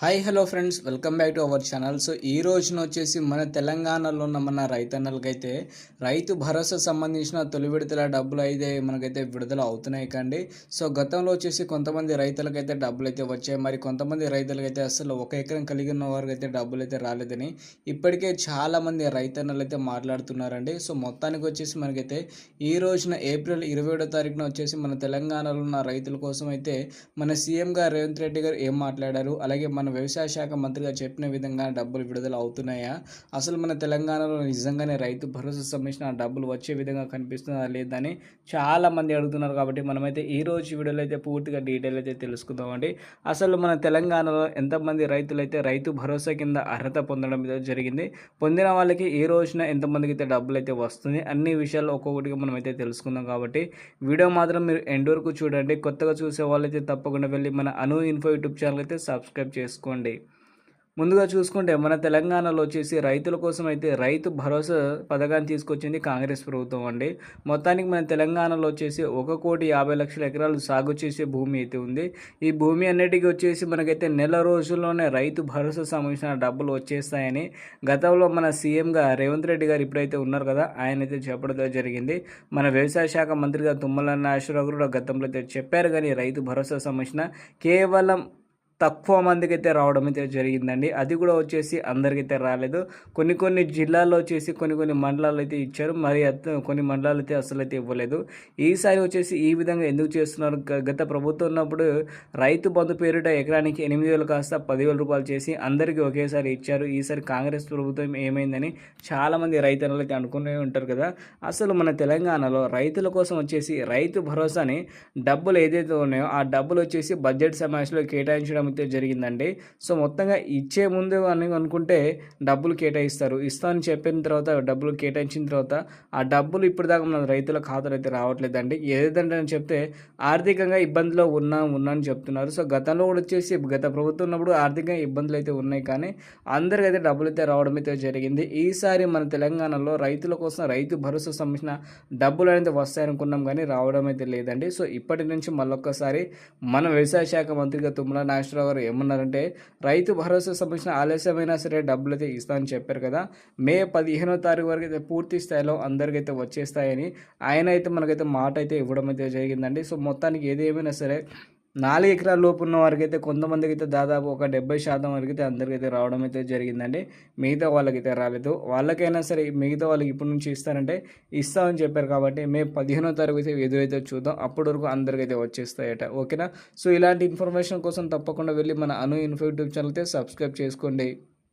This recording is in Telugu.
Hi hello friends welcome back to our channel so ఈ రోజున వచ్చేసి మన తెలంగాణలో ఉన్న మన రైతన్నలకైతే రైతు భరోసా సంబంధించిన తొలి విడతల డబ్బులు అయితే మనకైతే విడుదల అవుతున్నాయి కండి. సో గతంలో వచ్చేసి కొంతమంది రైతులకైతే డబ్బులు అయితే వచ్చాయి. మరి కొంతమంది రైతులకైతే అసలు ఒక ఎకరం కలిగి ఉన్న వారికి అయితే డబ్బులు అయితే రాలేదని ఇప్పటికే చాలామంది రైతన్నలు అయితే మాట్లాడుతున్నారండి. సో మొత్తానికి వచ్చేసి మనకైతే ఈ రోజున ఏప్రిల్ ఇరవై ఏడో తారీఖున వచ్చేసి మన తెలంగాణలో ఉన్న రైతుల కోసం అయితే మన సీఎం గారు రేవంత్ రెడ్డి గారు ఏం మాట్లాడారు? అలాగే మన మన వ్యవసాయ శాఖ మంత్రిగా చెప్పిన విధంగా డబ్బులు విడుదల అవుతున్నాయా? అసలు మన తెలంగాణలో నిజంగానే రైతు భరోసా సంబంధించిన డబ్బులు వచ్చే విధంగా కనిపిస్తుందా లేదని చాలా మంది అడుగుతున్నారు కాబట్టి మనమైతే ఈ రోజు వీడియోలో అయితే పూర్తిగా డీటెయిల్ అయితే తెలుసుకుందామండి అసలు మన తెలంగాణలో ఎంతమంది రైతులు అయితే రైతు భరోసా కింద అర్హత పొందడం జరిగింది? పొందిన వాళ్ళకి ఏ రోజున ఎంతమందికి అయితే డబ్బులు అయితే వస్తుంది? అన్ని విషయాలు ఒక్కొక్కటిగా మనం అయితే తెలుసుకుందాం కాబట్టి వీడియో మాత్రం మీరు ఎండ్ వరకు చూడండి. కొత్తగా చూసే వాళ్ళైతే తప్పకుండా వెళ్ళి మన అను ఇన్ఫో యూట్యూబ్ ఛానల్ అయితే సబ్స్క్రైబ్ చేసుకోండి. ముందుగా చూసుకుంటే మన తెలంగాణలో వచ్చేసి రైతుల కోసం అయితే రైతు భరోసా పథకాన్ని తీసుకొచ్చింది కాంగ్రెస్ ప్రభుత్వం అండి. మొత్తానికి మన తెలంగాణలో వచ్చేసి ఒక కోటి యాభై లక్షల ఎకరాలు సాగు చేసే భూమి అయితే ఉంది. ఈ భూమి అన్నిటికీ వచ్చేసి మనకైతే నెల రోజుల్లోనే రైతు భరోసా సంబంధించిన డబ్బులు వచ్చేస్తాయని గతంలో మన సీఎంగా రేవంత్ రెడ్డి గారు ఇప్పుడైతే ఉన్నారు కదా ఆయన అయితే చెప్పడం జరిగింది. మన వ్యవసాయ శాఖ మంత్రిగా తుమ్మల నాగేశ్వరరావు కూడా గతంలో అయితే చెప్పారు కానీ రైతు భరోసా సంబంధించిన కేవలం తక్కువ మందికి అయితే రావడం అయితే జరిగిందండి. అది కూడా వచ్చేసి అందరికైతే రాలేదు. కొన్ని కొన్ని జిల్లాల్లో వచ్చేసి కొన్ని కొన్ని మండలాలు అయితే ఇచ్చారు. మరి కొన్ని మండలాలు అయితే అసలు అయితే ఇవ్వలేదు. ఈసారి వచ్చేసి ఈ విధంగా ఎందుకు చేస్తున్నారు? గత ప్రభుత్వం ఉన్నప్పుడు రైతు బంధు పేరిట ఎకరానికి ఎనిమిది వేలు కాస్త పదివేల రూపాయలు చేసి అందరికీ ఒకేసారి ఇచ్చారు. ఈసారి కాంగ్రెస్ ప్రభుత్వం ఏమైందని చాలామంది రైతులు అయితే అనుకునే ఉంటారు కదా. అసలు మన తెలంగాణలో రైతుల కోసం వచ్చేసి రైతు భరోసాని డబ్బులు ఏదైతే ఉన్నాయో ఆ డబ్బులు వచ్చేసి బడ్జెట్ సమావేశంలో కేటాయించడం అయితే జరిగిందండి. సో మొత్తంగా ఇచ్చే ముందు అని అనుకుంటే డబ్బులు కేటాయిస్తారు. ఇస్తామని చెప్పిన తర్వాత డబ్బులు కేటాయించిన తర్వాత ఆ డబ్బులు ఇప్పుడు దాకా మన రైతుల ఖాతాలు అయితే రావట్లేదండి. ఏదంటే అని చెప్తే ఆర్థికంగా ఇబ్బందిలో ఉన్నా ఉన్నా అని చెప్తున్నారు. సో గతంలో కూడా వచ్చేసి గత ప్రభుత్వం ఉన్నప్పుడు ఆర్థికంగా ఇబ్బందులు అయితే ఉన్నాయి కానీ అందరికీ అయితే డబ్బులు అయితే రావడం అయితే జరిగింది. ఈసారి మన తెలంగాణలో రైతుల కోసం రైతు భరోసా సంబంధించిన డబ్బులు అనేది వస్తాయనుకున్నాం కానీ రావడం అయితే లేదండి. సో ఇప్పటి నుంచి మళ్ళొక్కసారి మన వ్యవసాయ శాఖ మంత్రిగా తుమ్మల నాగేశ్వరరావు గారు ఏమన్నారంటే రైతు భరోసా సంబంధించిన ఆలస్యమైనా సరే డబ్బులు అయితే ఇస్తామని చెప్పారు కదా. మే పదిహేనో తారీఖు వరకు అయితే పూర్తి స్థాయిలో అందరికైతే వచ్చేస్తాయని ఆయన అయితే మనకైతే మాట అయితే ఇవ్వడం అయితే జరిగిందండి. సో మొత్తానికి ఏది ఏమైనా సరే నాలుగు ఎకరాల లోపు ఉన్న వారికి అయితే కొంతమందికి అయితే దాదాపు ఒక డెబ్బై శాతం వరకు అయితే అందరికైతే రావడం అయితే జరిగిందండి. మిగతా వాళ్ళకైతే రాలేదు. వాళ్ళకైనా సరే మిగతా వాళ్ళకి ఇప్పటి నుంచి ఇస్తారంటే ఇస్తామని చెప్పారు కాబట్టి మే పదిహేనో తారీఖు అయితే ఎదురైతే చూద్దాం. అప్పటి వరకు అందరికైతే వచ్చేస్తాయట. ఓకేనా? సో ఇలాంటి ఇన్ఫర్మేషన్ కోసం తప్పకుండా వెళ్ళి మన అను ఇన్ఫో యూట్యూబ్ ఛానల్ అయితే సబ్స్క్రైబ్ చేసుకోండి.